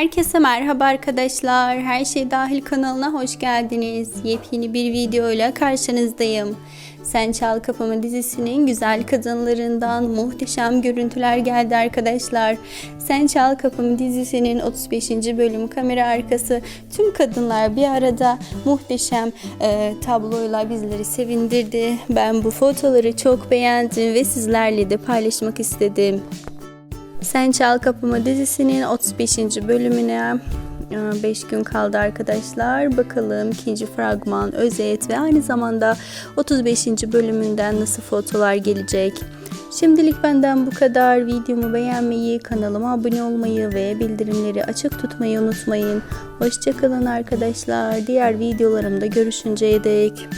Herkese merhaba arkadaşlar. Her şey dahil kanalına hoş geldiniz. Yepyeni bir videoyla karşınızdayım. Sen Çal Kapımı dizisinin güzel kadınlarından muhteşem görüntüler geldi arkadaşlar. Sen Çal Kapımı dizisinin 35. bölüm kamera arkası tüm kadınlar bir arada muhteşem e, tabloyla bizleri sevindirdi. Ben bu fotoları çok beğendim ve sizlerle de paylaşmak istedim. Sen Çal Kapımı dizisinin 35. bölümüne 5 gün kaldı arkadaşlar. Bakalım ikinci fragman, özet ve aynı zamanda 35. bölümünden nasıl fotolar gelecek. Şimdilik benden bu kadar. Videomu beğenmeyi, kanalıma abone olmayı ve bildirimleri açık tutmayı unutmayın. Hoşçakalın arkadaşlar. Diğer videolarımda görüşünceye dek.